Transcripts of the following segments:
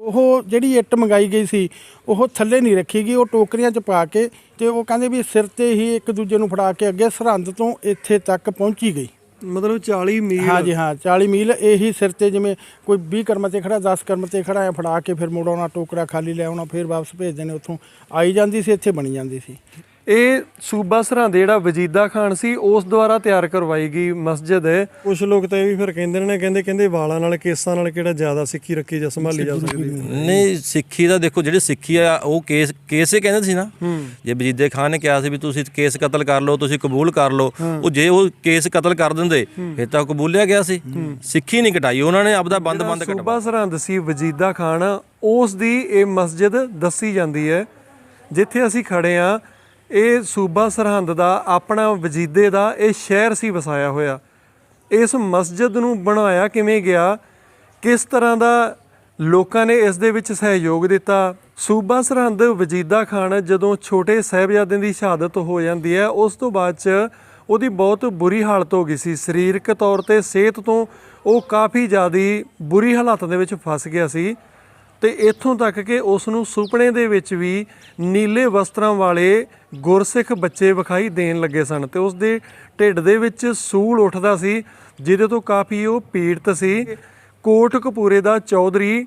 ਉਹ ਜਿਹੜੀ ਇੱਟ ਮੰਗਾਈ ਗਈ ਸੀ ਉਹ ਥੱਲੇ ਨਹੀਂ ਰੱਖੀ ਗਈ ਉਹ ਟੋਕਰੀਆਂ 'ਚ ਪਾ ਕੇ ਤੇ ਉਹ ਕਹਿੰਦੇ ਵੀ ਸਿਰ ਤੇ ਹੀ ਇੱਕ ਦੂਜੇ ਨੂੰ ਫੜਾ ਕੇ ਅੱਗੇ ਸਰਹੰਦ ਤੋਂ ਇੱਥੇ ਤੱਕ ਪਹੁੰਚੀ ਗਈ। ਮਤਲਬ 40 ਮੀਲ। ਹਾਂਜੀ ਹਾਂ 40 ਮੀਲ ਇਹੀ ਸਿਰ ਤੇ ਜਿਵੇਂ ਕੋਈ 20 ਕਰਮ ਤੇ ਖੜਾ 10 ਕਰਮ ਤੇ ਖੜਾ ਐ ਫੜਾ ਕੇ ਫਿਰ ਮੁੜਾਉਣਾ ਟੋਕਰਾ ਖਾਲੀ ਲੈ ਆਉਣਾ ਫਿਰ ਵਾਪਸ ਭੇਜ ਦੇਣੇ ਉੱਥੋਂ ਆਈ ਜਾਂਦੀ ਸੀ ਇੱਥੇ ਬਣੀ ਜਾਂਦੀ ਸੀ। ਇਹ ਸੂਬਾ ਸਰਹੰਦ ਜਿਹੜਾ ਵਜੀਦਾ ਖਾਨ ਸੀ ਉਸ ਦੁਆਰਾ ਤਿਆਰ ਕਰਵਾਈ ਗਈ ਮਸਜਿਦ। ਹੈ ਕੁਝ ਲੋਕ ਤਾਂ ਇਹ ਵੀ ਫਿਰ ਕਹਿੰਦੇ ਨੇ ਕਹਿੰਦੇ ਕਹਿੰਦੇ ਵਾਲਾਂ ਨਾਲ ਕੇਸਾਂ ਨਾਲ ਕਿਹੜਾ ਜ਼ਿਆਦਾ ਸਿੱਖੀ ਰੱਖੀ ਜਾਂ ਸੰਭਾਲੀ ਜਾ ਸਕਦੀ ਨਹੀਂ ਸਿੱਖੀ ਦਾ ਦੇਖੋ ਜਿਹੜੀ ਸਿੱਖੀ ਆ ਉਹ ਕੇਸ ਕੇਸ ਕਹਿੰਦੇ ਸੀ ਨਾ। ਜੇ ਵਜੀਦੇ ਖਾਨ ਨੇ ਕਿਹਾ ਸੀ ਵੀ ਤੁਸੀਂ ਕੇਸ ਕਤਲ ਕਰ ਲਓ ਤੁਸੀਂ ਕਬੂਲ ਕਰ ਲਓ ਉਹ ਜੇ ਉਹ ਕੇਸ ਕਤਲ ਕਰ ਦਿੰਦੇ ਫਿਰ ਤਾਂ ਉਹ ਕਬੂਲਿਆ ਗਿਆ ਸੀ। ਸਿੱਖੀ ਨਹੀਂ ਕਟਾਈ ਉਹਨਾਂ ਨੇ ਆਪਦਾ ਬੰਦ ਬੰਦ ਕਟਵਾ ਸੂਬਾ ਸਰਹੰਦ ਸੀ ਵਜੀਦਾ ਖਾਨ ਉਸ ਦੀ ਇਹ ਮਸਜਿਦ ਦੱਸੀ ਜਾਂਦੀ ਹੈ ਜਿੱਥੇ ਅਸੀਂ ਖੜੇ ਆ ਇਹ ਸੂਬਾ ਸਰਹੰਦ ਦਾ, ਆਪਣਾ ਵਜੀਦੇ ਦਾ ਇਹ ਸ਼ਹਿਰ ਸੀ ਵਸਾਇਆ ਹੋਇਆ। ਇਸ ਮਸਜਿਦ ਨੂੰ ਬਣਾਇਆ ਕਿਵੇਂ ਗਿਆ? ਕਿਸ ਤਰ੍ਹਾਂ ਦਾ ਲੋਕਾਂ ਨੇ ਇਸ ਦੇ ਵਿੱਚ ਸਹਿਯੋਗ ਦਿੱਤਾ? ਸੂਬਾ ਸਰਹੰਦ ਵਜੀਦਾ ਖਾਨ ਜਦੋਂ ਛੋਟੇ ਸਾਹਿਬਜ਼ਾਦਿਆਂ ਦੀ ਸ਼ਹਾਦਤ ਹੋ ਜਾਂਦੀ ਹੈ, ਉਸ ਤੋਂ ਬਾਅਦ ਚ ਉਹਦੀ ਬਹੁਤ ਬੁਰੀ ਹਾਲਤ ਹੋ ਗਈ ਸੀ। ਸਰੀਰਕ ਤੌਰ ਤੇ ਸਿਹਤ ਤੋਂ ਉਹ ਕਾਫੀ ਜ਼ਿਆਦੀ ਬੁਰੀ ਹਾਲਾਤਾਂ ਦੇ ਵਿੱਚ ਫਸ ਗਿਆ ਸੀ। ਤੇ ਇੱਥੋਂ ਤੱਕ ਕਿ ਉਸ ਨੂੰ ਸੁਪਨੇ ਦੇ ਵਿੱਚ ਵੀ ਨੀਲੇ ਵਸਤਰਾਂ ਵਾਲੇ ਗੁਰਸਿੱਖ ਬੱਚੇ ਵਿਖਾਈ ਦੇਣ ਲੱਗੇ ਸਨ ਤੇ ਉਸ ਦੇ ਢਿੱਡ ਦੇ ਵਿੱਚ ਸੂਲ ਉੱਠਦਾ ਸੀ, ਜਿਹਦੇ ਤੋਂ ਕਾਫੀ ਉਹ ਪੀੜਤ ਸੀ। ਕੋਟ ਕਪੂਰੇ ਦਾ ਚੌਧਰੀ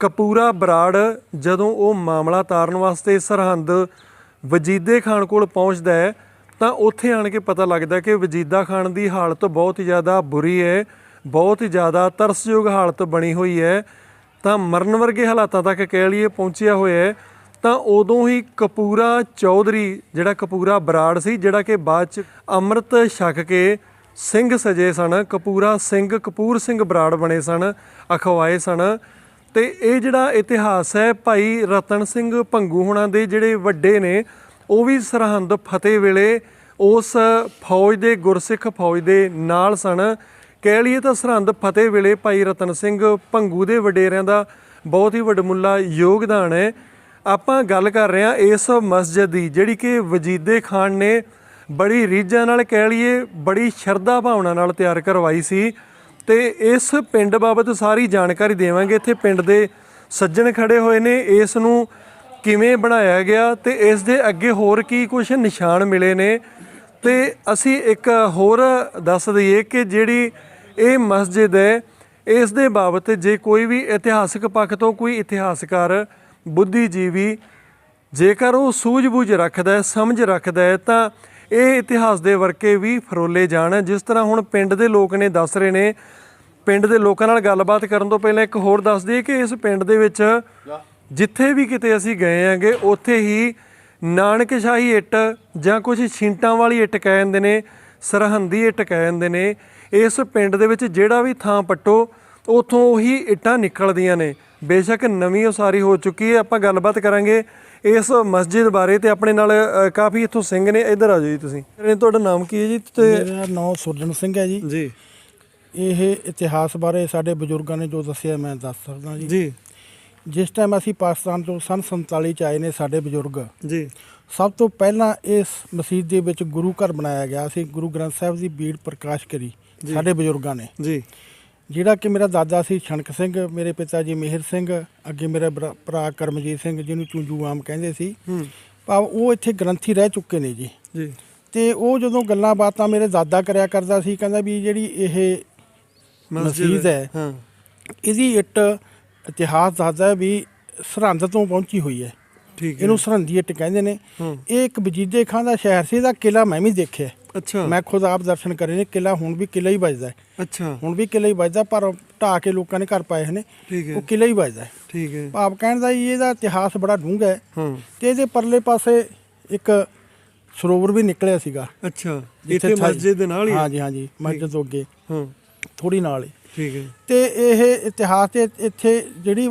ਕਪੂਰਾ ਬਰਾੜ ਜਦੋਂ ਉਹ ਮਾਮਲਾ ਤਾਰਨ ਵਾਸਤੇ ਸਰਹੰਦ ਵਜੀਦੇ ਖਾਨ ਕੋਲ ਪਹੁੰਚਦਾ ਹੈ, ਤਾਂ ਉੱਥੇ ਆਣ ਕੇ ਪਤਾ ਲੱਗਦਾ ਕਿ ਵਜੀਦਾ ਖਾਨ ਦੀ ਹਾਲਤ ਬਹੁਤ ਜ਼ਿਆਦਾ ਬੁਰੀ ਹੈ, ਬਹੁਤ ਜ਼ਿਆਦਾ ਤਰਸਯੋਗ ਹਾਲਤ ਬਣੀ ਹੋਈ ਹੈ। ਤਾਂ ਮਰਨ ਵਰਗੇ ਹਾਲਾਤਾਂ ਤੱਕ ਕਹਿ ਲਈਏ ਪਹੁੰਚਿਆ ਹੋਇਆ ਹੈ, ਤਾਂ ਉਦੋਂ ਹੀ ਕਪੂਰਾ ਚੌਧਰੀ, ਜਿਹੜਾ ਕਪੂਰਾ ਬਰਾੜ ਸੀ, ਜਿਹੜਾ ਕਿ ਬਾਅਦ ਚ ਅੰਮ੍ਰਿਤ ਛਕ ਕੇ ਸਿੰਘ ਸਜੇ ਸਨ, ਕਪੂਰਾ ਸਿੰਘ, ਕਪੂਰ ਸਿੰਘ ਬਰਾੜ ਬਣੇ ਸਨ, ਅਖਵਾਏ ਸਨ। ਤੇ ਇਹ ਜਿਹੜਾ ਇਤਿਹਾਸ ਹੈ ਭਾਈ ਰਤਨ ਸਿੰਘ ਭੰਗੂ ਹੁਣਾਂ ਦੇ ਜਿਹੜੇ ਵੱਡੇ ਨੇ, ਉਹ ਵੀ ਸਰਹੰਦ ਫਤਿਹ ਵੇਲੇ ਉਸ ਫੌਜ ਦੇ, ਗੁਰਸਿੱਖ ਫੌਜ ਦੇ ਨਾਲ ਸਨ। ਕਹਿ ਲਈਏ ਤਾਂ ਸਰਹੰਦ ਫਤਿਹ ਵੇਲੇ ਭਾਈ ਰਤਨ ਸਿੰਘ ਭੰਗੂ ਦੇ ਵਡੇਰਿਆਂ ਦਾ ਬਹੁਤ ਹੀ ਵੱਡਮੁੱਲਾ ਯੋਗਦਾਨ ਹੈ। ਆਪਾਂ ਗੱਲ ਕਰ ਰਹੇ ਹਾਂ ਇਸ ਮਸਜਿਦ ਦੀ, ਜਿਹੜੀ ਕਿ ਵਜੀਦੇ ਖਾਨ ਨੇ ਬੜੀ ਰੀਝਾਂ ਨਾਲ ਕਹਿ ਲਈਏ ਬੜੀ ਸ਼ਰਧਾ ਭਾਵਨਾ ਨਾਲ ਤਿਆਰ ਕਰਵਾਈ ਸੀ। ਤੇ ਇਸ ਪਿੰਡ ਬਾਬਤ ਸਾਰੀ ਜਾਣਕਾਰੀ ਦੇਵਾਂਗੇ। ਇੱਥੇ ਪਿੰਡ ਦੇ ਸੱਜਣ ਖੜੇ ਹੋਏ ਨੇ। ਇਸ ਨੂੰ ਕਿਵੇਂ ਬਣਾਇਆ ਗਿਆ ਤੇ ਇਸ ਦੇ ਅੱਗੇ ਹੋਰ ਕੀ ਕੁਝ ਨਿਸ਼ਾਨ ਮਿਲੇ ਨੇ। ਤੇ ਅਸੀਂ ਇੱਕ ਹੋਰ ਦੱਸ ਦਈਏ ਕਿ ਜਿਹੜੀ ਇਹ ਮਸਜਿਦ ਹੈ। ਇਸ ਦੇ ਬਾਬਤ ਜੇ ਕੋਈ ਵੀ ਇਤਿਹਾਸਕ ਪੱਖ ਤੋਂ ਕੋਈ ਇਤਿਹਾਸਕਾਰ ਬੁੱਧੀਜੀਵੀ ਜੇਕਰ ਉਹ ਸੂਝ-ਬੂਝ ਰੱਖਦਾ ਹੈ ਸਮਝ ਰੱਖਦਾ ਹੈ ਤਾਂ ਇਹ ਇਤਿਹਾਸ ਦੇ ਵਰਕੇ ਵੀ ਫਰੋਲੇ ਜਾਣ। ਜਿਸ ਤਰ੍ਹਾਂ ਹੁਣ ਪਿੰਡ ਦੇ ਲੋਕ ਨੇ ਦੱਸ ਰਹੇ ਨੇ ਪਿੰਡ ਦੇ ਲੋਕਾਂ ਨਾਲ ਗੱਲਬਾਤ ਕਰਨ ਤੋਂ ਪਹਿਲਾਂ ਇੱਕ ਹੋਰ ਦੱਸ ਦਈਏ ਕਿ ਇਸ ਪਿੰਡ ਦੇ ਵਿੱਚ ਜਿੱਥੇ ਵੀ ਕਿਤੇ ਅਸੀਂ ਗਏ ਆਂਗੇ ਉੱਥੇ ਹੀ ਨਾਨਕਸ਼ਾਹੀ ਇੱਟ ਜਾਂ ਕੁਝ ਛਿੰਟਾਂ ਵਾਲੀ ਇੱਟ ਕਹਿ ਜਾਂਦੇ ਨੇ। ਸਰਹੰਦੀ ਇੱਟ ਕਹਿ ਜਾਂਦੇ ਨੇ। ਇਸ ਪਿੰਡ ਦੇ ਵਿੱਚ ਜਿਹੜਾ ਵੀ ਥਾਂ ਪੱਟੋ ਉਥੋਂ ਉਹੀ ਇੱਟਾਂ ਨਿਕਲਦੀਆਂ ਨੇ। ਬੇਸ਼ੱਕ ਨਵੀਂ ਉਸਾਰੀ ਹੋ ਚੁੱਕੀ ਹੈ। ਆਪਾਂ ਗੱਲਬਾਤ ਕਰਾਂਗੇ ਇਸ ਮਸਜਿਦ ਬਾਰੇ ਤੇ ਆਪਣੇ ਨਾਲ ਕਾਫੀ ਇੱਥੋਂ ਸਿੰਘ ਨੇ। ਇੱਧਰ ਆ ਜਾਓ ਜੀ ਤੁਸੀਂ। ਤੁਹਾਡਾ ਨਾਮ ਕੀ ਹੈ ਜੀ? ਤੇ ਮੇਰਾ ਨਾਮ ਸੁਰਜਨ ਸਿੰਘ ਹੈ ਜੀ। ਜੀ। ਇਹ ਇਤਿਹਾਸ ਬਾਰੇ ਸਾਡੇ ਬਜ਼ੁਰਗਾਂ ਨੇ ਜੋ ਦੱਸਿਆ ਮੈਂ ਦੱਸ ਸਕਦਾ ਜੀ। ਜੀ। ਜਿਸ ਟਾਈਮ ਅਸੀਂ ਪਾਕਿਸਤਾਨ ਤੋਂ ਸੰਨ 47 ਚ ਆਏ ਨੇ ਸਾਡੇ ਬਜ਼ੁਰਗ ਜੀ। ਸਭ ਤੋਂ ਪਹਿਲਾਂ ਇਸ ਮਸਜਿਦ ਦੇ ਵਿੱਚ ਗੁਰੂ ਘਰ ਬਣਾਇਆ ਗਿਆ ਸੀ ਗੁਰੂ ਗ੍ਰੰਥ ਸਾਹਿਬ ਦੀ ਬੀੜ ਪ੍ਰਕਾਸ਼ ਕਰੀ ਸਾਡੇ ਬਜ਼ੁਰਗਾਂ ਨੇ। ਜੀ। ਜਿਹੜਾ ਕਿ ਮੇਰਾ ਦਾਦਾ ਸੀ ਛਣਕ ਸਿੰਘ ਮੇਰੇ ਪਿਤਾ ਜੀ ਮਿਹਰ ਸਿੰਘ ਅੱਗੇ ਮੇਰਾ ਭਰਾ- ਕਰਮਜੀਤ ਸਿੰਘ ਜਿਹਨੂੰ ਚੁੰਜੂ ਆਮ ਕਹਿੰਦੇ ਸੀ। ਭਾਵ ਉਹ ਇੱਥੇ ਗ੍ਰੰਥੀ ਰਹਿ ਚੁੱਕੇ ਨੇ ਜੀ। ਜੀ। ਤੇ ਉਹ ਜਦੋਂ ਗੱਲਾਂ ਬਾਤਾਂ ਮੇਰੇ ਦਾਦਾ ਕਰਿਆ ਕਰਦਾ ਸੀ ਕਹਿੰਦਾ ਵੀ ਜਿਹੜੀ ਇਹ ਮਸਜਿਦ ਹੈ ਹਾਂ। ਇਹਦੀ ਇੱਟ ਇਤਿਹਾਸ ਦੱਸਦਾ ਵੀ ਸਰਹੰਦ ਤੋਂ ਪਹੁੰਚੀ ਹੋਈ ਹੈ। ਠੀਕ ਹੈ। ਇਹਨੂੰ ਸਰਹੰਦੀ ਇੱਟ ਕਹਿੰਦੇ ਨੇ। ਇਹ ਇੱਕ ਵਜੀਦੇ ਖਾਂ ਦਾ ਸ਼ਹਿਰ ਸੀ ਇਹਦਾ ਕਿਲਾ ਮੈਂ ਵੀ ਦੇਖਿਆ। ਅੱਛਾ। ਮੈਂ ਖੁਦ ਆਪ ਦਰਸ਼ਨ ਕਰੇ ਨੇ ਕਿਲਾ ਹੁਣ ਵੀ ਕਿਲਾ ਹੀ ਵੱਜਦਾ ਹੈ। ਅੱਛਾ। ਹੁਣ ਵੀ ਕਿਲਾ ਹੀ ਵੱਜਦਾ ਪਰ ਢਾਹ ਕੇ ਲੋਕਾਂ ਨੇ ਘਰ ਪਾਏ ਨੇ। ਠੀਕ ਹੈ। ਉਹ ਕਿਲਾ ਹੀ ਵੱਜਦਾ ਹੈ। ਠੀਕ ਹੈ। ਭਾਵ ਕਹਿਣ ਦਾ ਜੀ ਇਹਦਾ ਇਤਿਹਾਸ ਬੜਾ ਡੂੰਘਾ ਹੈ। ਹਾਂ। ਤੇ ਇਹਦੇ ਪਰਲੇ ਪਾਸੇ ਇੱਕ ਸਰੋਵਰ ਵੀ ਨਿਕਲਿਆ ਸੀਗਾ। ਅੱਛਾ ਇੱਥੇ ਮਸਜਿਦ ਦੇ ਨਾਲ ਹੀ? ਹਾਂਜੀ ਹਾਂਜੀ ਮਸਜਿਦ ਤੋਂ ਅੱਗੇ। ਹਾਂ। ਥੋੜੀ ਨਾਲ ਹੀ। ਠੀਕ ਹੈ। ਤੇ ਇਹ ਇਤਿਹਾਸ ਤੇ ਇੱਥੇ ਜਿਹੜੀ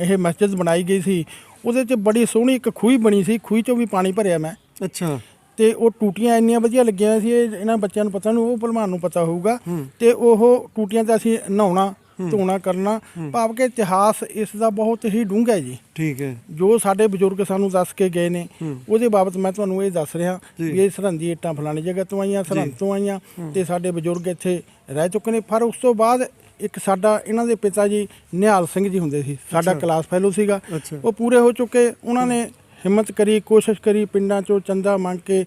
ਇਹ ਮਸਜਿਦ ਬਣਾਈ ਗਈ ਸੀ ਉਹਦੇ 'ਚ ਬੜੀ ਸੋਹਣੀ ਇੱਕ ਖੂਹੀ ਬਣੀ ਸੀ ਖੂਹੀ 'ਚੋਂ ਵੀ ਪਾਣੀ ਭਰਿਆ ਮੈਂ। ਅੱਛਾ। ਤੇ ਉਹ ਟੂਟੀਆਂ ਇੰਨੀਆਂ ਵਧੀਆ ਲੱਗੀਆਂ ਹੋਈਆਂ ਸੀ ਇਹ ਇਹਨਾਂ ਬੱਚਿਆਂ ਨੂੰ ਪਤਾ ਨਹੀਂ ਉਹ ਭਲਵਾਨ ਨੂੰ ਪਤਾ ਹੋਊਗਾ। ਤੇ ਉਹ ਟੂਟੀਆਂ ਤੇ ਅਸੀਂ ਨਹਾਉਣਾ ਧੋਣਾ ਕਰਨਾ ਭਾਵ ਕਿ ਇਤਿਹਾਸ ਇਸ ਦਾ ਬਹੁਤ ਹੀ ਡੂੰਘਾ ਹੈ ਜੀ। ਠੀਕ ਹੈ। ਜੋ ਸਾਡੇ ਬਜ਼ੁਰਗ ਸਾਨੂੰ ਦੱਸ ਕੇ ਗਏ ਨੇ। ਉਹਦੇ ਬਾਬਤ ਮੈਂ ਤੁਹਾਨੂੰ ਇਹ ਦੱਸ ਰਿਹਾ। ਵੀ ਇਹ ਸਰਹੰਦੀ ਇੱਟਾਂ ਫਲਾਣੀ ਜਗ੍ਹਾ ਤੋਂ ਆਈਆਂ ਸਰਹੰਦ ਤੋਂ ਆਈਆਂ ਤੇ ਸਾਡੇ ਬਜ਼ੁਰਗ ਇੱਥੇ ਰਹਿ ਚੁੱਕੇ ਨੇ। ਪਰ ਉਸ ਤੋਂ ਬਾਅਦ ਇੱਕ ਸਾਡਾ ਇਹਨਾਂ ਦੇ ਪਿਤਾ ਜੀ ਨਿਹਾਲ ਸਿੰਘ ਜੀ ਹੁੰਦੇ ਸੀ ਸਾਡਾ ਕਲਾਸ ਫੈਲੋ ਸੀਗਾ। ਉਹ ਪੂਰੇ ਹੋ ਚੁੱਕੇ ਉਹਨਾਂ ਨੇ ਹਿੰਮਤ ਕਰੀ ਕੋਸ਼ਿਸ਼ ਕਰੀ ਪਿੰਡਾਂ ਚੋਂ ਚੰਦਾ ਮੰਗ ਕੇ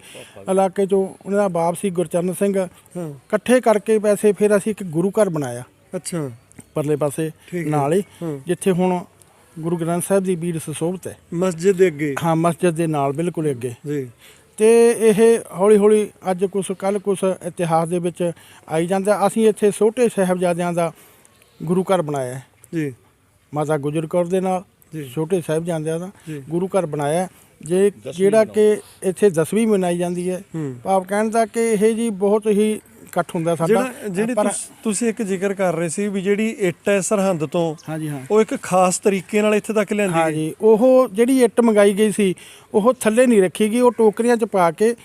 ਇਲਾਕੇ ਚੋਂ ਉਹਨਾਂ ਦਾ ਬਾਪ ਸੀ ਗੁਰਚਰਨ ਸਿੰਘ। ਇਕੱਠੇ ਕਰਕੇ ਪੈਸੇ ਫਿਰ ਅਸੀਂ ਇੱਕ ਗੁਰੂ ਘਰ ਬਣਾਇਆ। ਅੱਛਾ। ਪਰਲੇ ਪਾਸੇ। ਨਾਲ ਹੀ ਹਾਂ। ਜਿੱਥੇ ਹੁਣ ਗੁਰੂ ਗ੍ਰੰਥ ਸਾਹਿਬ ਦੀ ਬੀੜ ਸੁਸ਼ੋਭਤ ਹੈ। ਮਸਜਿਦ ਦੇ ਅੱਗੇ। ਹਾਂ ਮਸਜਿਦ ਦੇ ਨਾਲ ਬਿਲਕੁਲ ਅੱਗੇ। ਜੀ। ਤੇ ਇਹ ਹੌਲੀ ਹੌਲੀ ਅੱਜ ਕੁਛ ਕੱਲ ਕੁਛ ਇਤਿਹਾਸ ਦੇ ਵਿੱਚ ਆਈ ਜਾਂਦਾ ਅਸੀਂ ਇੱਥੇ ਛੋਟੇ ਸਾਹਿਬਜ਼ਾਦਿਆਂ ਦਾ ਗੁਰੂ ਘਰ ਬਣਾਇਆ ਹੈ ਜੀ ਮਾਤਾ ਗੁਜਰ ਕੌਰ ਦੇ ਨਾਲ। ਛੋਟੇ ਸਾਹਿਬਜ਼ਾਦਿਆਂ ਦਾ। ਗੁਰੂ ਘਰ ਬਣਾਇਆ ਹੈ। ਜੇ ਜਿਹੜਾ ਕਿ ਇੱਥੇ ਦਸਵੀਂ ਮਨਾਈ ਜਾਂਦੀ ਹੈ ਹੂੰ। ਭਾਵ ਕਹਿਣ ਦਾ ਕਿ ਇਹ ਜੀ ਬਹੁਤ ਹੀ ਇਕੱਠ ਹੁੰਦਾ ਸਾਡਾ। ਜਿਹੜਾ ਜਿਹੜੀ ਪਰ- ਤੁਸ- ਤੁਸੀਂ ਇੱਕ ਜ਼ਿਕਰ ਕਰ ਰਹੇ ਸੀ ਵੀ ਜਿਹੜੀ ਇੱਟ ਹੈ ਸਰਹੰਦ ਤੋਂ ਹਾਂਜੀ ਹਾਂ। ਉਹ ਇੱਕ ਖਾਸ ਤਰੀਕੇ ਨਾਲ ਇੱਥੇ ਤੱਕ ਲਿਆਂਦੀ ਹਾਂ ਗਈ। ਜੀ ਉਹ ਜਿਹੜੀ ਇੱਟ ਮੰਗਾਈ ਗਈ ਸੀ ਉਹ ਥੱਲੇ ਨਹੀਂ ਰੱਖੀ ਗਈ ਉਹ ਟੋਕਰੀਆਂ 'ਚ ਪਾ ਕੇ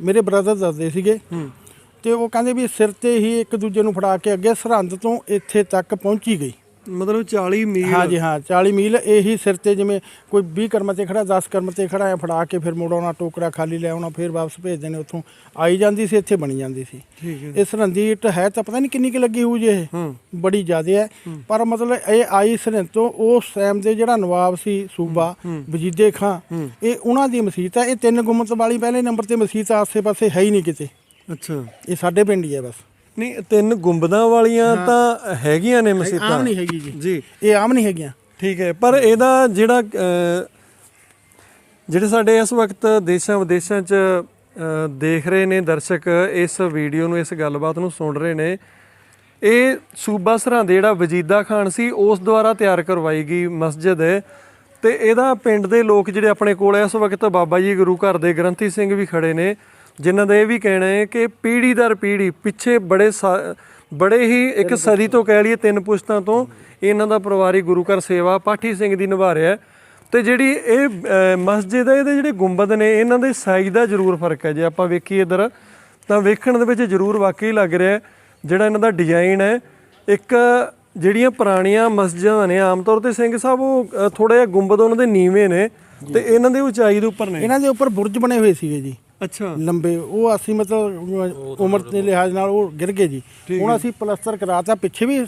ਮੇਰੇ ਬ੍ਰਦਰ ਦੱਸਦੇ ਸੀਗੇ। ਤੇ ਉਹ ਕਹਿੰਦੇ ਵੀ ਸਿਰ ਤੇ ਹੀ ਇੱਕ ਦੂਜੇ ਨੂੰ ਫੜਾ ਕੇ ਅੱਗੇ ਸਰਹੰਦ ਤੋਂ ਇੱਥੇ ਤੱਕ ਪਹੁੰਚੀ ਗਈ। ਮਤਲਬ 40 ਮੀਲ। ਹਾਂ ਜੀ ਹਾਂ 40 ਮੀਲ। ਇਹੀ ਸਿਰ ਤੇ ਜਿਵੇਂ ਕੋਈ 20 ਕਰਮ ਤੇ ਖੜਾ 10 ਕਰਮ ਤੇ ਖੜਾ ਐ ਫੜਾ ਕੇ ਫਿਰ ਮੁੜ ਆਉਣਾ ਟੋਕਰਾ ਖਾਲੀ ਲੈ ਆਉਣਾ ਫਿਰ ਵਾਪਸ ਭੇਜ ਦੇਣੇ ਉੱਥੋਂ। ਆਈ ਜਾਂਦੀ ਸੀ ਇੱਥੇ ਬਣੀ ਜਾਂਦੀ ਸੀ। ਇਹ ਸਰਹੰਦੀ ਇੱਟ ਹੈ ਤਾਂ ਪਤਾ ਨਹੀਂ ਕਿੰਨੀ ਕਿ ਲੱਗੀ ਹੋਊ ਜੇ ਇਹ। ਬੜੀ ਜ਼ਿਆਦਾ ਹੈ। ਪਰ ਮਤਲਬ ਇਹ ਆਈ ਸਰਹੰਦ ਤੋਂ ਉਸ ਟਾਈਮ ਦੇ ਜਿਹੜਾ ਨਵਾਬ ਸੀ ਸੂਬਾ ਵਜੀਦੇ ਖਾਂ ਇਹ ਉਹਨਾਂ ਦੀ ਮਸਜਿਦ ਹੈ। ਇਹ ਤਿੰਨ ਗੁੰਮਤ ਵਾਲੀ ਪਹਿਲੇ ਨੰਬਰ ਤੇ ਮਸਜਿਦ ਆਸੇ-ਪਾਸੇ ਹੈ ਹੀ ਨਹੀਂ ਕਿਤੇ। ਅੱਛਾ। ਇਹ ਸਾਡੇ ਪਿੰਡ ਹੀ ਹੈ ਬਸ। ਨਹੀਂ ਤਿੰਨ ਗੁੰਬਦਾਂ ਵਾਲੀਆਂ ਤਾਂ ਹੈਗੀਆਂ ਨੇ ਆਮ ਮਸਜਿਦਾਂ ਨਹੀਂ ਹੈਗੀ ਜੀ। ਜੀ। ਇਹ ਆਮ ਨਹੀਂ ਹੈਗੀਆਂ। ਠੀਕ ਹੈ ਪਰ ਇਹਦਾ ਜਿਹੜਾ ਜਿਹੜੇ ਸਾਡੇ ਇਸ ਵਕਤ ਦੇਸ਼ਾਂ ਵਿਦੇਸ਼ਾਂ 'ਚ ਦੇਖ ਰਹੇ ਨੇ ਦਰਸ਼ਕ ਇਸ ਵੀਡੀਓ ਨੂੰ ਇਸ ਗੱਲਬਾਤ ਨੂੰ ਸੁਣ ਰਹੇ ਨੇ ਇਹ ਸੂਬਾ ਸਰਹੰਦ ਜਿਹੜਾ ਵਜੀਦਾ ਖਾਨ ਸੀ ਉਸ ਦੁਆਰਾ ਤਿਆਰ ਕਰਵਾਈ ਗਈ ਮਸਜਿਦ ਹੈ ਤੇ ਇਹਦਾ ਪਿੰਡ ਦੇ ਲੋਕ ਜਿਹੜੇ ਆਪਣੇ ਕੋਲ ਇਸ ਵਕਤ ਬਾਬਾ ਜੀ ਗੁਰੂ ਘਰ ਦੇ ਗ੍ਰੰਥੀ ਸਿੰਘ ਵੀ ਖੜੇ ਨੇ। ਜਿਨ੍ਹਾਂ ਦਾ ਇਹ ਵੀ ਕਹਿਣਾ ਹੈ ਕਿ ਪੀੜ੍ਹੀ ਦਰ ਪੀੜ੍ਹੀ ਪਿੱਛੇ ਬੜੇ ਬੜੇ ਹੀ ਇੱਕ ਸਦੀ ਤੋਂ ਕਹਿ ਲਈਏ ਤਿੰਨ ਪੁਸ਼ਤਾਂ ਤੋਂ ਇਹਨਾਂ ਦਾ ਪਰਿਵਾਰਿਕ ਗੁਰੂ ਘਰ ਸੇਵਾ ਪਾਠੀ ਸਿੰਘ ਦੀ ਨਿਭਾ ਰਿਹਾ ਤੇ ਜਿਹੜੀ ਇਹ ਮਸਜਿਦ ਹੈ ਇਹਦੇ ਜਿਹੜੇ ਗੁੰਬਦ ਨੇ ਇਹਨਾਂ ਦੇ ਸਾਈਜ਼ ਦਾ ਜ਼ਰੂਰ ਫ਼ਰਕ ਹੈ। ਜੇ ਆਪਾਂ ਵੇਖੀਏ ਇਧਰ ਤਾਂ ਵੇਖਣ ਦੇ ਵਿੱਚ ਜ਼ਰੂਰ ਵਾਕਈ ਲੱਗ ਰਿਹਾ ਜਿਹੜਾ ਇਹਨਾਂ ਦਾ ਡਿਜ਼ਾਈਨ ਹੈ। ਇੱਕ ਜਿਹੜੀਆਂ ਪੁਰਾਣੀਆਂ ਮਸਜਿਦਾਂ ਨੇ ਆਮ ਤੌਰ ਤੇ ਸਿੰਘ ਸਾਹਿਬ ਉਹ ਥੋੜਾ ਜਿਹਾ ਗੁੰਬਦ ਉਹਨਾਂ ਦੇ ਨੀਵੇਂ ਨੇ ਤੇ ਇਹਨਾਂ ਦੇ ਉਚਾਈ ਦੇ ਉੱਪਰ ਨੇ। ਇਹਨਾਂ ਦੇ ਉੱਪਰ ਬੁਰਜ ਬਣੇ ਹੋਏ ਸੀਗੇ ਜੀ। ਅੱਛਾ। ਲੰਬੇ ਉਹ ਅਸੀਂ ਮਤਲਬ ਉਮਰ ਦੇ ਲਿਹਾਜ਼ ਨਾਲ ਉਹ ਗਿਰ ਗਏ ਜੀ। ਹੁਣ ਅਸੀਂ ਪਲਸਤਰ ਕਰਾਤਾ ਪਿੱਛੇ ਵੀ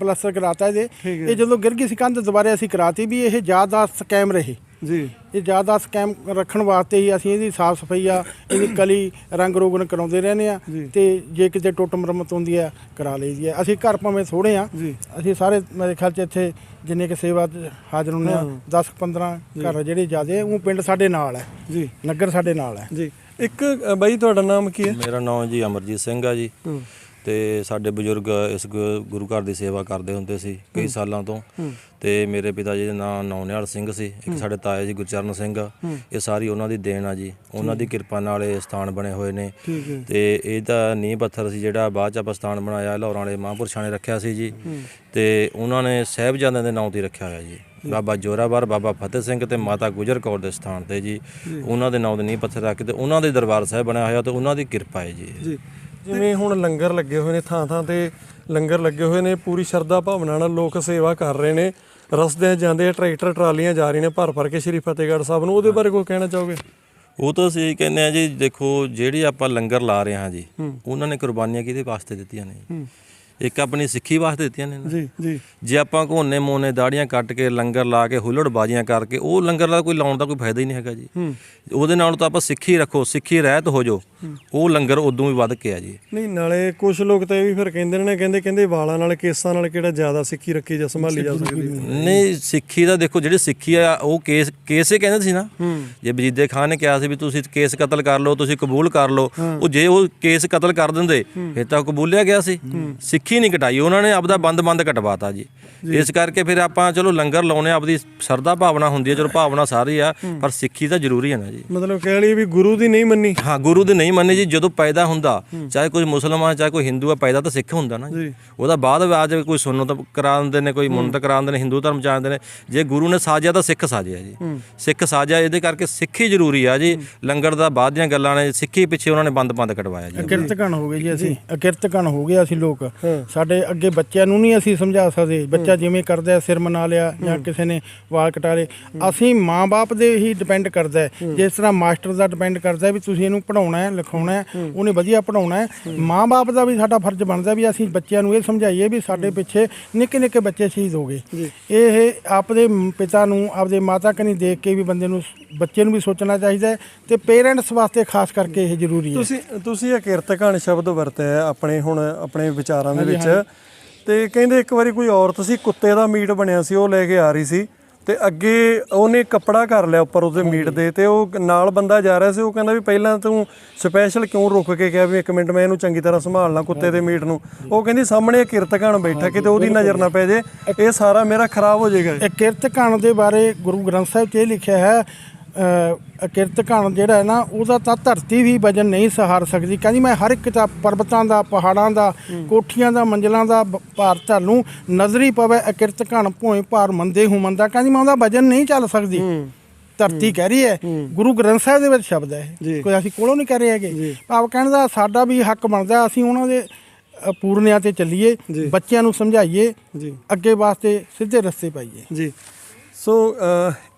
ਪਲਸਤਰ ਕਰਾਤਾ ਇਹਦੇ। ਇਹ ਜਦੋਂ ਗਿਰ ਗਈ ਸੀ ਕੰਧ ਦੁਬਾਰੇ ਅਸੀਂ ਕਰਾਤੀ ਵੀ ਇਹ ਜ਼ਿਆਦਾ ਸਕੈਮ ਰਹੇ। ਜੀ। ਇਹ ਜ਼ਿਆਦਾ ਸਕੈਮ ਰੱਖਣ ਵਾਸਤੇ ਹੀ ਅਸੀਂ ਇਹਦੀ ਸਾਫ਼ ਸਫ਼ਾਈ ਆ ਇਹਦੀ ਕਲੀ ਰੰਗ ਰੋਗਨ ਕਰਾਉਂਦੇ ਰਹਿੰਦੇ ਆ ਤੇ ਜੇ ਕਿਤੇ ਟੁੱਟ ਮੁਰੰਮਤ ਹੁੰਦੀ ਆ ਕਰਾ ਲਈਦੀ ਆ। ਅਸੀਂ ਘਰ ਭਾਵੇਂ ਥੋੜੇ ਆ ਜੀ। ਅਸੀਂ ਸਾਰੇ ਮੇਰੇ ਖਿਆਲ ਚ ਇੱਥੇ ਜਿੰਨੇ ਕਿ ਸੇਵਾ ਹਾਜ਼ਰ ਹੁੰਦੇ ਆ 10 15 ਘਰ ਜਿਹੜੇ ਜ਼ਿਆਦੇ ਉਹ ਪਿੰਡ ਸਾਡੇ ਨਾਲ ਹੈ ਜੀ। ਨਗਰ ਸਾਡੇ ਨਾਲ ਹੈ ਜੀ। ਇੱਕ ਅ, ਬਾਈ ਤੁਹਾਡਾ ਨਾਮ ਕੀ ਹੈ? ਮੇਰਾ ਨਾਮ ਜੀ ਅਮਰਜੀਤ ਸਿੰਘ ਆ ਜੀ। ਹੂੰ। ਤੇ ਸਾਡੇ ਬਜ਼ੁਰਗ ਇਸ ਗੁ- ਗੁਰੂ ਘਰ ਦੀ ਸੇਵਾ ਕਰਦੇ ਹੁੰਦੇ ਸੀ ਕਈ ਸਾਲਾਂ ਤੋਂ। ਤੇ ਮੇਰੇ ਪਿਤਾ ਜੀ ਦਾ ਨਾਮ ਨੌਨਿਆਲ ਸਿੰਘ ਸੀ ਇੱਕ ਸਾਡੇ ਤਾਏ ਜੀ ਗੁਰਚਰਨ ਸਿੰਘ। ਇਹ ਸਾਰੀ ਉਹਨਾਂ ਦੀ ਦੇਣ ਆ ਜੀ। ਉਹਨਾਂ ਦੀ ਕਿਰਪਾ ਨਾਲ ਇਹ ਸਥਾਨ ਬਣੇ ਹੋਏ ਨੇ। ਠੀਕ ਹੈ। ਤੇ ਇਹਦਾ ਨੀਂਹ ਪੱਥਰ ਸੀ ਜਿਹੜਾ ਬਾਅਦ ਚ ਆਪਾਂ ਸਥਾਨ ਬਣਾਇਆ ਲਾਹੌਰਾਂ ਵਾਲੇ ਮਹਾਂਪੁਰਸ਼ਾਂ ਨੇ ਰੱਖਿਆ ਸੀ ਜੀ। ਤੇ ਉਹਨਾਂ ਨੇ ਸਾਹਿਬਜ਼ਾਦਿਆਂ ਦੇ ਨਾਂ ਤੇ ਰੱਖਿਆ ਹੋਇਆ ਜੀ। ਬਾਬਾ ਜੋਰਾਵਰ ਬਾਬਾ ਫਤਿਹ ਸਿੰਘ ਤੇ ਮਾਤਾ ਗੁਜਰ ਕੌਰ ਦੇ ਸਥਾਨ ਤੇ ਜੀ। ਉਹਨਾਂ ਦੇ ਨਾਂ ਦੇ ਨੀਂਹ ਪੱਥਰ ਰੱਖ ਕੇ ਤੇ ਉਹਨਾਂ ਦੇ ਦਰਬਾਰ ਸਾਹਿਬ ਬਣਿਆ ਹੋਇਆ ਤੇ ਉਹਨਾਂ ਦੀ ਕਿਰਪਾ ਹੈ ਜੀ। ਜੀ। ਜਿਵੇਂ ਹੁਣ ਲੰਗਰ ਲੱਗੇ ਹੋਏ ਨੇ ਥਾਂ ਥਾਂ ਤੇ ਲੰਗਰ ਲੱਗੇ ਹੋਏ ਨੇ ਪੂਰੀ ਸ਼ਰਧਾ ਭਾਵਨਾ ਨਾਲ ਲੋਕ ਸੇਵਾ ਕਰ ਰਹੇ ਨੇ। ਰਸਤੇ ਜਾਂਦੇ ਟਰੈਕਟਰ ਟਰਾਲੀਆਂ ਜਾ ਰਹੀਆਂ ਨੇ ਭਰ ਭਰ ਕੇ ਸ਼੍ਰੀ ਫਤਿਹਗੜ੍ਹ ਸਾਹਿਬ ਨੂੰ। ਉਹਦੇ ਬਾਰੇ ਕੋਈ ਕਹਿਣਾ ਚਾਹੋਗੇ? ਉਹ ਤਾਂ ਅਸੀਂ ਇਹੀ ਕਹਿੰਦੇ ਆ ਜੀ ਦੇਖੋ ਜਿਹੜੀ ਆਪਾਂ ਲੰਗਰ ਲਾ ਰਹੇ ਹਾਂ ਜੀ ਉਹਨਾਂ ਨੇ ਕੁਰਬਾਨੀਆਂ ਕਿਹਦੇ ਵਾਸਤੇ ਦਿੱਤੀਆਂ ਨੇ? ਇੱਕ ਆਪਣੀ ਸਿੱਖੀ ਵਾਸਤੇ ਦਿੱਤੀਆਂ ਨੇ ਨਾ। ਜੀ ਜੀ। ਜੇ ਆਪਾਂ ਘੋਨੇ ਮੋਨੇ ਦਾੜੀਆਂ ਕੱਟ ਕੇ ਲੰਗਰ ਲਾ ਕੇ ਹੁੱਲੜ ਬਾਜ਼ੀਆਂ ਕਰਕੇ ਉਹ ਲੰਗਰ ਦਾ ਕੋਈ ਲਾਉਣ ਦਾ ਕੋਈ ਫਾਇਦਾ ਹੀ ਨਹੀਂ ਹੈਗਾ ਜੀ। ਉਹਦੇ ਨਾਲ ਤਾਂ ਆਪਾਂ ਸਿੱਖੀ ਰੱਖੋ ਸਿੱਖੀ ਰਹਿਤ ਹੋ ਜਾਓ। ਉਹ ਲੰਗਰ ਉਦੋਂ ਵੀ ਵੱਧ ਕੇ ਆ ਜੀ। ਨਹੀਂ ਨਾਲੇ ਕੁਝ ਲੋਕ ਤਾਂ ਇਹ ਵੀ ਫਿਰ ਕਹਿੰਦੇ ਨੇ ਕਹਿੰਦੇ ਕਹਿੰਦੇ ਵਾਲਾਂ ਨਾਲ ਕੇਸਾਂ ਨਾਲ ਕਿਹੜਾ ਜ਼ਿਆਦਾ ਸਿੱਖੀ ਰੱਖੀ ਜਾਂ ਸੰਭਾਲੀ ਜਾ ਸਕਦੀ ਹੈ। ਨਹੀਂ ਸਿੱਖੀ ਦਾ ਦੇਖੋ ਜਿਹੜੀ ਸਿੱਖੀ ਆ ਉਹ ਕੇਸ ਕੇਸੇ ਕਹਿੰਦੇ ਸੀ ਨਾ। ਜੇ ਵਜੀਦੇ ਖਾਨ ਨੇ ਕਿਹਾ ਸੀ ਵੀ ਤੁਸੀਂ ਕੇਸ ਕਤਲ ਕਰ ਲਓ ਤੁਸੀਂ ਕਬੂਲ ਕਰ ਲਓ ਉਹ ਜੇ ਉਹ ਕੇਸ ਕਤਲ ਕਰ ਦਿੰਦੇ ਫਿਰ ਤਾਂ ਉਹ ਕਬੂਲਿਆ ਗਿਆ ਸੀ। ਸਿੱਖੀ ਨਹੀਂ ਕਟਾਈ ਉਹਨਾਂ ਨੇ ਆਪਦਾ ਬੰਦ-ਬੰਦ ਕਟਵਾਤਾ ਜੀ। ਇਸ ਕਰਕੇ ਫਿਰ ਆਪਾਂ ਚਲੋ ਲੰਗਰ ਲਾਉਣੇ ਆਪਦੀ ਸਰਦਾ ਭਾਵਨਾ ਹੁੰਦੀ ਹੈ ਚਲੋ ਭਾਵਨਾ ਸਾਰੀ ਆ ਪਰ ਸਿੱਖੀ ਤਾਂ ਜ਼ਰੂਰੀ ਹੈ ਨਾ ਜੀ। ਮਤਲਬ ਕਹਿ ਲਈਏ ਵੀ ਗੁਰੂ ਦੀ ਨਹੀਂ ਮੰਨੀ। ਹਾਂ ਗੁਰੂ ਦੇ ਨਹੀਂ ਮੰਨੇ ਜੀ ਜਦੋਂ ਪੈਦਾ ਹੁੰਦਾ ਚਾਹੇ ਕੋਈ ਮੁਸਲਮਾਨ ਚਾਹੇ ਕੋਈ ਹਿੰਦੂ ਆ ਪੈਦਾ ਤਾਂ ਸਿੱਖ ਹੁੰਦਾ ਨਾ ਜੀ। ਉਹਦਾ ਬਾਅਦ ਬਾਅਦ ਕੋਈ ਸੁਣਨ ਤਾਂ ਕਰਾ ਦਿੰਦੇ ਨੇ ਕੋਈ ਮੁੰਨਤ ਕਰਾ ਦਿੰਦੇ ਨੇ ਹਿੰਦੂ ਧਰਮ ਚ ਆਉਂਦੇ ਨੇ ਜੇ ਗੁਰੂ ਨੇ ਸਾਜਿਆ ਤਾਂ ਸਿੱਖ ਸਾਜਿਆ ਜੀ। ਸਿੱਖ ਸਾਜਿਆ ਇਹਦੇ ਕਰਕੇ ਸਿੱਖੀ ਜ਼ਰੂਰੀ ਆ ਜੀ। ਲੰਗਰ ਦਾ ਬਾਅਦ ਦੀਆਂ ਗੱਲਾਂ ਨੇ ਸਿੱਖੀ ਪਿੱਛੇ ਉਹਨਾਂ ਨੇ ਬੰਦ ਬੰਦ ਕਟਵਾਇਆ ਜੀ। ਅਕਿਰਤਕਣ ਹੋ ਗਏ ਜੀ ਅਸੀਂ। ਅਕਿਰਤਕਣ ਹੋ ਗਏ ਅਸੀਂ ਲੋਕ। ਸਾਡੇ ਅੱਗੇ ਬੱਚਿਆਂ ਨੂੰ ਨਹੀਂ ਅਸੀਂ ਸਮਝਾ ਸਕਦੇ। ਬੱਚਾ ਜਿਵੇਂ ਕਰਦਾ ਸਿਰ ਮਨਾ ਲਿਆ ਜਾਂ ਕਿਸੇ ਨੇ ਵਾਲ ਕਟਾ ਲਏ। ਅਸੀਂ ਮਾਂ-ਬਾਪ ਦੇ ਹੀ ਡਿਪੈਂਡ ਕਰਦਾ ਜਿਸ ਤਰ੍ਹਾਂ ਮਾਸਟਰ ਦਾ ਡਿਪੈਂਡ ਕਰਦਾ ਵੀ ਤੁਸੀਂ ਇਹਨੂੰ ਪੜਾਉਣਾ ਹੈ ਲਿਖਾਉਣਾ ਹੈ ਉਹਨੇ ਵਧੀਆ ਪੜਾਉਣਾ ਹੈ। ਮਾਂ-ਬਾਪ ਦਾ ਵੀ ਸਾਡਾ ਫਰਜ਼ ਬਣਦਾ ਵੀ ਅਸੀਂ ਬੱਚਿਆਂ ਨੂੰ ਇਹ ਸਮਝਾਈਏ ਵੀ ਸਾਡੇ ਪਿੱਛੇ ਨਿੱਕੇ ਨਿੱਕੇ ਬੱਚੇ ਸ਼ਹੀਦ ਹੋ ਗਏ। ਇਹ ਆਪਦੇ ਪਿਤਾ ਨੂੰ ਆਪਦੇ ਮਾਤਾ ਕਨੀ ਦੇਖ ਕੇ ਵੀ ਬੰਦੇ ਨੂੰ ਬੱਚੇ ਨੂੰ ਵੀ ਸੋਚਣਾ ਚਾਹੀਦਾ ਹੈ ਤੇ ਪੇਰੈਂਟਸ ਵਾਸਤੇ ਖਾਸ ਕਰਕੇ ਇਹ ਜ਼ਰੂਰੀ ਹੈ। ਤੁਸੀਂ ਤੁਸੀਂ ਇਹ ਕੀਰਤਕਾਨ ਸ਼ਬਦ ਵਰਤਿਆ ਆਪਣੇ ਹੁਣ ਆਪਣੇ ਵਿਚਾਰਾਂ ਦੇ ਵਿੱਚ। ਤੇ ਕਹਿੰਦੇ ਇੱਕ ਵਾਰੀ ਕੋਈ ਔਰਤ ਸੀ ਕੁੱਤੇ ਦਾ ਮੀਟ ਬਣਿਆ ਸੀ ਉਹ ਲੈ ਕੇ ਆ ਰਹੀ ਸੀ। ਤੇ ਅੱਗੇ ਉਹਨੇ ਕੱਪੜਾ ਕਰ ਲਿਆ ਉੱਪਰ ਉਹਦੇ ਮੀਟ ਦੇ ਤੇ ਉਹ ਨਾਲ ਬੰਦਾ ਜਾ ਰਿਹਾ ਸੀ ਉਹ ਕਹਿੰਦਾ ਵੀ ਪਹਿਲਾਂ ਤੂੰ ਸਪੈਸ਼ਲ ਕਿਉਂ ਰੁਕ ਕੇ ਕਿਹਾ ਵੀ ਇੱਕ ਮਿੰਟ ਮੈਂ ਇਹਨੂੰ ਚੰਗੀ ਤਰ੍ਹਾਂ ਸੰਭਾਲਣਾ ਕੁੱਤੇ ਦੇ ਮੀਟ ਨੂੰ। ਉਹ ਕਹਿੰਦੀ ਸਾਹਮਣੇ ਕੀਰਤਕਾਨ ਬੈਠਾ ਕਿਤੇ ਉਹਦੀ ਨਜ਼ਰ ਨਾ ਪੈ ਜੇ ਇਹ ਸਾਰਾ ਮੇਰਾ ਖਰਾਬ ਹੋ ਜਾਏਗਾ। ਇਹ ਕਿਰਤ ਕਣ ਦੇ ਬਾਰੇ ਗੁਰੂ ਗ੍ਰੰਥ ਸਾਹਿਬ 'ਚ ਇਹ ਲਿਖਿਆ ਹੈ ਕਿਰਤ ਕਣ ਜਿਹੜਾ ਹੈ ਨਾ ਉਹਦਾ ਤਾਂ ਧਰਤੀ ਵੀ ਵਜਨ ਨਹੀਂ ਸਹਾਰ ਸਕਦੀ। ਕਹਿੰਦੀ ਮੈਂ ਹਰ ਇੱਕ ਦਾ ਪਰਬਤਾਂ ਦਾ ਪਹਾੜਾਂ ਦਾ ਕੋਠੀਆਂ ਦਾ ਮੰਜ਼ਲਾਂ ਦਾ ਭਾਰ ਧਾਨੂੰ ਨਜ਼ਰੀ ਪਵੇ ਅਕਿਰਤ ਕਣ ਭੋਏ ਭਾਰ ਮੰਦੇ ਹੂੰ ਮੰਦਾ। ਕਹਿੰਦੀ ਮੈਂ ਉਹਦਾ ਵਜਨ ਨਹੀਂ ਚੱਲ ਸਕਦੀ। ਧਰਤੀ ਕਹਿ ਰਹੀ ਹੈ ਗੁਰੂ ਗ੍ਰੰਥ ਸਾਹਿਬ ਦੇ ਵਿੱਚ ਸ਼ਬਦ ਹੈ ਕੋਈ ਅਸੀਂ ਕੋਲੋਂ ਨਹੀਂ ਕਰ ਰਹੇ ਹੈਗੇ। ਭਾਵ ਕਹਿਣ ਦਾ ਸਾਡਾ ਵੀ ਹੱਕ ਬਣਦਾ ਅਸੀਂ ਉਹਨਾਂ ਦੇ ਪੂਰਨਿਆਂ ਤੇ ਚੱਲੀਏ ਬੱਚਿਆਂ ਨੂੰ ਸਮਝਾਈਏ ਅੱਗੇ ਵਾਸਤੇ ਸਿੱਧੇ ਰਸਤੇ ਪਾਈਏ। ਜੀ। ਸੋ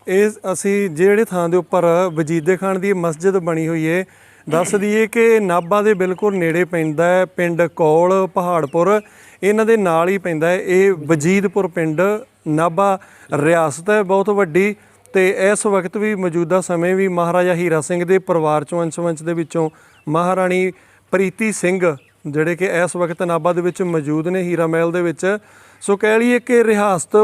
ਇਹ ਅਸੀਂ ਜਿਹੜੇ ਥਾਂ ਦੇ ਉੱਪਰ ਵਜੀਦੇ ਖਾਨ ਦੀ ਮਸਜਿਦ ਬਣੀ ਹੋਈ ਹੈ ਦੱਸ ਦਈਏ ਕਿ ਨਾਭਾ ਦੇ ਬਿਲਕੁਲ ਨੇੜੇ ਪੈਂਦਾ ਹੈ, ਪਿੰਡ ਕੌਲ ਪਹਾੜਪੁਰ। ਇਹਨਾਂ ਦੇ ਨਾਲ ਹੀ ਪੈਂਦਾ ਹੈ, ਇਹ ਵਜੀਦਪੁਰ ਪਿੰਡ ਨਾਭਾ ਰਿਆਸਤ ਹੈ, ਬਹੁਤ ਵੱਡੀ। ਤੇ ਇਸ ਵਕਤ ਵੀ ਮੌਜੂਦਾ ਸਮੇਂ ਵੀ ਮਹਾਰਾਜਾ ਹੀਰਾ ਸਿੰਘ ਦੇ ਪਰਿਵਾਰ ਚੋਂ ਅੰਸ਼ਵੰਸ਼ ਦੇ ਵਿੱਚੋਂ ਮਹਾਰਾਣੀ ਪ੍ਰੀਤੀ ਸਿੰਘ, ਜਿਹੜੇ ਕਿ ਇਸ ਵਕਤ ਨਾਭਾ ਦੇ ਵਿੱਚ ਮੌਜੂਦ ਨੇ ਹੀਰਾ ਮਹਿਲ ਦੇ ਵਿੱਚ। ਸੋ ਕਹਿ ਲਈਏ ਕਿ ਰਿਆਸਤ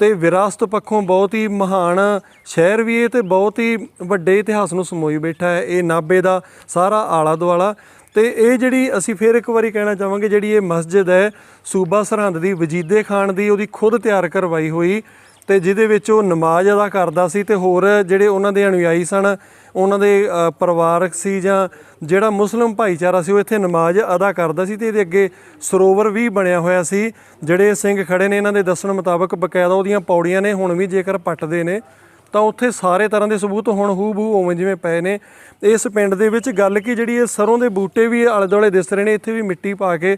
ਤੇ ਵਿਰਾਸਤ ਪੱਖੋਂ ਬਹੁਤ ਹੀ ਮਹਾਨ ਸ਼ਹਿਰ ਵੀ ਇਹ ਤੇ ਬਹੁਤ ਹੀ ਵੱਡੇ ਇਤਿਹਾਸ ਨੂੰ ਸਮੋਈ ਬੈਠਾ ਹੈ, ਇਹ ਨਾਭੇ ਦਾ ਸਾਰਾ ਆਲਾ ਦੁਆਲਾ ਤੇ ਇਹ ਜਿਹੜੀ ਅਸੀਂ ਫੇਰ ਇੱਕ ਵਾਰੀ ਕਹਿਣਾ ਚਾਹਾਂਗੇ, ਜਿਹੜੀ ਇਹ ਮਸਜਿਦ ਹੈ, ਸੂਬਾ ਸਰਹੰਦ ਦੀ ਵਜੀਦੇ ਖਾਨ ਦੀ, ਉਹਦੀ ਖੁਦ ਤਿਆਰ ਕਰਵਾਈ ਹੋਈ। ਤੇ ਜਿਹਦੇ ਵਿੱਚ ਉਹ ਨਮਾਜ਼ ਅਦਾ ਕਰਦਾ ਸੀ ਤੇ ਹੋਰ ਜਿਹੜੇ ਉਹਨਾਂ ਦੇ ਅਨੁਯਾਈ ਸਨ, ਉਹਨਾਂ ਦੇ ਪਰਿਵਾਰਕ ਸੀ ਜਾਂ ਜਿਹੜਾ ਮੁਸਲਿਮ ਭਾਈਚਾਰਾ ਸੀ ਉਹ ਇੱਥੇ ਨਮਾਜ਼ ਅਦਾ ਕਰਦਾ ਸੀ ਤੇ ਇਹਦੇ ਅੱਗੇ ਸਰੋਵਰ ਵੀ ਬਣਿਆ ਹੋਇਆ ਸੀ। ਜਿਹੜੇ ਸਿੰਘ ਖੜੇ ਨੇ, ਇਹਨਾਂ ਦੇ ਦੱਸਣ ਮੁਤਾਬਕ ਬਕਾਇਦਾ ਉਹਦੀਆਂ ਪੌੜੀਆਂ ਨੇ, ਹੁਣ ਵੀ ਜੇਕਰ ਪੱਟਦੇ ਨੇ, ਤਾਂ ਉੱਥੇ ਸਾਰੇ ਤਰ੍ਹਾਂ ਦੇ ਸਬੂਤ ਹੁਣ ਹੂ ਬੂ ਉਵੇਂ ਜਿਵੇਂ ਪਏ ਨੇ। ਇਸ ਪਿੰਡ ਦੇ ਵਿੱਚ ਗੱਲ ਕੀ ਜਿਹੜੀ ਇਹ ਸਰੋਂ ਦੇ ਬੂਟੇ ਵੀ ਆਲੇ ਦੁਆਲੇ ਦਿਸ ਰਹੇ ਨੇ, ਇੱਥੇ ਵੀ ਮਿੱਟੀ ਪਾ ਕੇ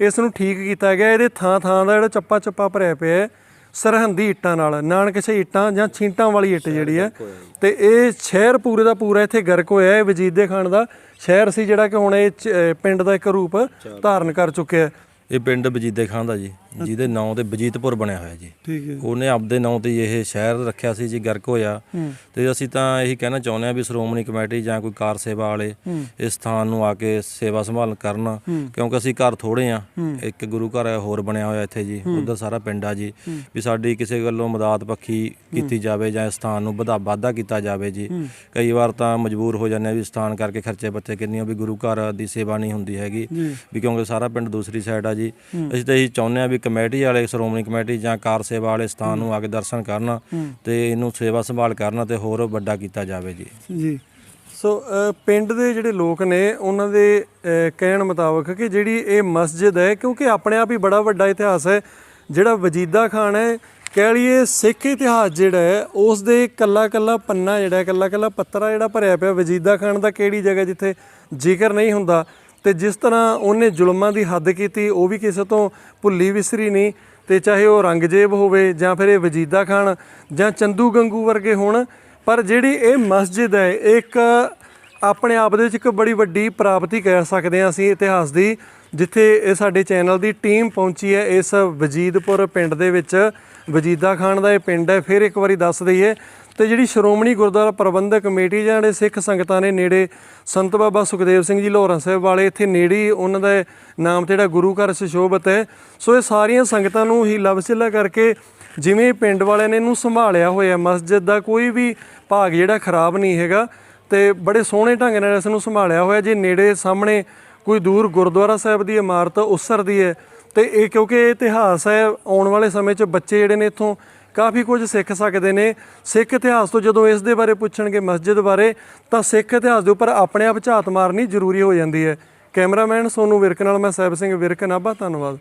ਇਸ ਨੂੰ ਠੀਕ ਕੀਤਾ ਗਿਆ। ਇਹਦੇ ਥਾਂ ਥਾਂ ਦਾ ਜਿਹੜਾ ਚੱਪਾ ਚੱਪਾ ਭਰਿਆ ਪਿਆ ਹੈ। ਸਰਹੰਦੀ ਇੱਟਾਂ ਨਾਲ ਨਾਨਕਸ਼ੇ ਇੱਟਾਂ ਜਾਂ ਛੀਂਟਾਂ ਵਾਲੀ ਇੱਟ ਜਿਹੜੀ ਹੈ। ਤੇ ਇਹ ਸ਼ਹਿਰ ਪੂਰੇ ਦਾ ਪੂਰਾ ਇੱਥੇ ਗਰਕ ਹੋਇਆ ਹੈ ਵਜੀਦੇ ਖਾਨ ਦਾ ਸ਼ਹਿਰ ਸੀ ਜਿਹੜਾ ਕਿ ਹੁਣ ਇਹ ਪਿੰਡ ਦਾ ਇੱਕ ਰੂਪ ਧਾਰਨ ਕਰ ਚੁੱਕਿਆ। ਹੈ ਇਹ ਪਿੰਡ ਬਜੀਦੇ ਖਾਂ ਦਾ ਜੀ। ਜਿਹਦੇ ਨਾਂ ਤੇ ਬਜੀਤਪੁਰ ਬਣਿਆ ਹੋਇਆ ਜੀ। ਠੀਕ ਹੈ ਉਹਨੇ ਆਪਦੇ ਨਾਂ ਤੇ ਇਹ ਸ਼ਹਿਰ ਰੱਖਿਆ ਸੀ ਜੀ ਗਰਕ ਹੋਇਆ। ਤੇ ਅਸੀਂ ਤਾਂ ਇਹੀ ਕਹਿਣਾ ਚਾਹੁੰਦੇ ਆ ਵੀ ਸ਼੍ਰੋਮਣੀ ਕਮੇਟੀ ਜਾਂ ਕੋਈ ਕਾਰ ਸੇਵਾ ਵਾਲੇ ਇਸ ਸਥਾਨ ਨੂੰ ਆ ਕੇ ਸੇਵਾ ਸੰਭਾਲ ਕਰਨ ਕਿਉਂਕਿ ਅਸੀਂ ਘਰ ਥੋੜੇ ਆ ਇੱਕ ਗੁਰੂ ਘਰ ਹੋਰ ਬਣਿਆ ਹੋਇਆ ਇੱਥੇ ਜੀ ਉਧਰ ਸਾਰਾ ਪਿੰਡ ਆ ਜੀ। ਵੀ ਸਾਡੀ ਕਿਸੇ ਗੱਲੋਂ ਮਦਦ ਪੱਖੀ ਕੀਤੀ ਜਾਵੇ ਜਾਂ ਇਸ ਸਥਾਨ ਨੂੰ ਵਧਾ ਵਾਧਾ ਕੀਤਾ ਜਾਵੇ ਜੀ। ਕਈ ਵਾਰ ਤਾਂ ਮਜਬੂਰ ਹੋ ਜਾਂਦੇ ਆ ਵੀ ਸਥਾਨ ਕਰਕੇ ਖਰਚੇ ਬੱਚੇ ਕਿੰਨੀਆਂ ਵੀ ਗੁਰੂ ਘਰ ਦੀ ਸੇਵਾ ਨਹੀਂ ਹੁੰਦੀ ਹੈਗੀ। ਵੀ ਕਿਉਂਕਿ ਸਾਰਾ ਪਿੰਡ ਦੂਸਰੀ ਸਾਈਡ ਆ ਜੀ। ਅਸੀਂ ਤਾਂ ਇਹੀ ਚਾਹੁੰਦੇ ਆ ਵੀ ਕਮੇਟੀ ਵਾਲੇ ਸ਼੍ਰੋਮਣੀ ਕਮੇਟੀ ਜਾਂ ਕਾਰ ਸੇਵਾ ਵਾਲੇ ਸਥਾਨ ਨੂੰ ਆ ਕੇ ਦਰਸ਼ਨ ਕਰਨ ਤੇ ਇਹਨੂੰ ਸੇਵਾ ਸੰਭਾਲ ਕਰਨ ਤੇ ਹੋਰ ਵੱਡਾ ਕੀਤਾ ਜਾਵੇ ਜੀ। ਜੀ। ਸੋ ਪਿੰਡ ਦੇ ਜਿਹੜੇ ਲੋਕ ਨੇ ਉਹਨਾਂ ਦੇ ਕਹਿਣ ਮੁਤਾਬਕ ਕਿ ਜਿਹੜੀ ਇਹ ਮਸਜਿਦ ਹੈ ਕਿਉਂਕਿ ਆਪਣੇ ਆਪ ਹੀ ਬੜਾ ਵੱਡਾ ਇਤਿਹਾਸ ਹੈ ਜਿਹੜਾ ਵਜੀਦਾ ਖਾਨ ਹੈ ਕਹਿ ਲਈਏ ਸਿੱਖ ਇਤਿਹਾਸ ਜਿਹੜਾ ਹੈ ਉਸ ਦੇ ਕੱਲਾ ਕੱਲਾ ਪੰਨਾ ਜਿਹੜਾ ਕੱਲਾ ਕੱਲਾ ਪੱਤਰਾ ਜਿਹੜਾ ਭਰਿਆ ਪਿਆ ਵਜੀਦਾ ਖਾਨ ਦਾ ਕਿਹੜੀ ਜਗ੍ਹਾ ਜਿੱਥੇ ਜ਼ਿਕਰ ਨਹੀਂ ਹੁੰਦਾ ਤੇ ਜਿਸ ਤਰ੍ਹਾਂ ਉਹਨੇ ਜ਼ੁਲਮਾਂ ਦੀ ਹੱਦ ਕੀਤੀ, ਉਹ ਵੀ ਕਿਸੇ ਤੋਂ ਭੁੱਲੀ ਵਿਸਰੀ ਨਹੀਂ। ਤੇ ਚਾਹੇ ਉਹ ਰੰਗਜੇਬ ਹੋਵੇ ਜਾਂ ਫਿਰ ਇਹ ਵਜੀਦਾ ਖਾਨ ਜਾਂ ਚੰਦੂ ਗੰਗੂ ਵਰਗੇ ਹੋਣ, ਪਰ ਜਿਹੜੀ ਇਹ ਮਸਜਿਦ ਹੈ ਇਹ ਇੱਕ ਆਪਣੇ ਆਪ ਦੇ ਵਿੱਚ ਇੱਕ ਬੜੀ ਵੱਡੀ ਪ੍ਰਾਪਤੀ ਕਹਿ ਸਕਦੇ ਹਾਂ ਅਸੀਂ ਇਤਿਹਾਸ ਦੀ, ਜਿੱਥੇ ਇਹ ਸਾਡੇ ਚੈਨਲ ਦੀ ਟੀਮ ਪਹੁੰਚੀ ਹੈ ਇਸ ਵਜੀਦਪੁਰ ਪਿੰਡ ਦੇ ਵਿੱਚ। ਵਜੀਦਾ ਖਾਨ ਦਾ ਇਹ ਪਿੰਡ ਹੈ, ਫਿਰ ਇੱਕ ਵਾਰੀ ਦੱਸ ਦਈਏ ਤੇ ਜਿਹੜੀ ਸ਼੍ਰੋਮਣੀ ਗੁਰਦੁਆਰਾ ਪ੍ਰਬੰਧਕ ਕਮੇਟੀ ਜਾਂ ਜਿਹੜੇ ਸਿੱਖ ਸੰਗਤਾਂ ਨੇ ਨੇੜੇ ਸੰਤ ਬਾਬਾ ਸੁਖਦੇਵ ਸਿੰਘ ਜੀ ਲਾਹੌਰਾ ਸਾਹਿਬ ਵਾਲੇ, ਇੱਥੇ ਨੇੜੇ ਉਹਨਾਂ ਦਾ ਨਾਮ ਤੇ ਜਿਹੜਾ ਗੁਰੂ ਘਰ ਸੁਸ਼ੋਭਿਤ ਹੈ। ਸੋ ਇਹ ਸਾਰੀਆਂ ਸੰਗਤਾਂ ਨੂੰ ਹੀ ਲਵਸਿਲਾ ਕਰਕੇ ਜਿਵੇਂ ਪਿੰਡ ਵਾਲਿਆਂ ਨੇ ਇਹਨੂੰ ਸੰਭਾਲਿਆ ਹੋਇਆ, ਮਸਜਿਦ ਦਾ ਕੋਈ ਵੀ ਭਾਗ ਜਿਹੜਾ ਖਰਾਬ ਨਹੀਂ ਹੈਗਾ ਤੇ ਬੜੇ ਸੋਹਣੇ ਢੰਗ ਨਾਲ ਇਸ ਨੂੰ ਸੰਭਾਲਿਆ ਹੋਇਆ। ਜੇ ਨੇੜੇ ਸਾਹਮਣੇ ਕੋਈ ਦੂਰ ਗੁਰਦੁਆਰਾ ਸਾਹਿਬ ਦੀ ਇਮਾਰਤ ਉਸਰਦੀ ਹੈ, ਤੇ ਇਹ ਕਿਉਂਕਿ ਇਹ ਇਤਿਹਾਸ ਹੈ, ਆਉਣ ਵਾਲੇ ਸਮੇਂ 'ਚ ਬੱਚੇ ਜਿਹੜੇ ਨੇ ਇੱਥੋਂ ਕਾਫੀ ਕੁਝ ਸਿੱਖ ਸਕਦੇ ਨੇ। ਸਿੱਖ ਇਤਿਹਾਸ ਤੋਂ ਜਦੋਂ ਇਸ ਦੇ ਬਾਰੇ ਪੁੱਛਣਗੇ ਮਸਜਿਦ ਬਾਰੇ, ਤਾਂ ਸਿੱਖ ਇਤਿਹਾਸ ਦੇ ਉੱਪਰ ਆਪਣੇ ਆਪ ਝਾਤ ਮਾਰਨੀ ਜ਼ਰੂਰੀ ਹੋ ਜਾਂਦੀ ਹੈ। ਕੈਮਰਾਮੈਨ ਸੋਨੂ ਵਿਰਕ ਨਾਲ ਮੈਂ ਸਾਹਿਬ ਸਿੰਘ ਵਿਰਕ ਨਾਭਾ, ਧੰਨਵਾਦ।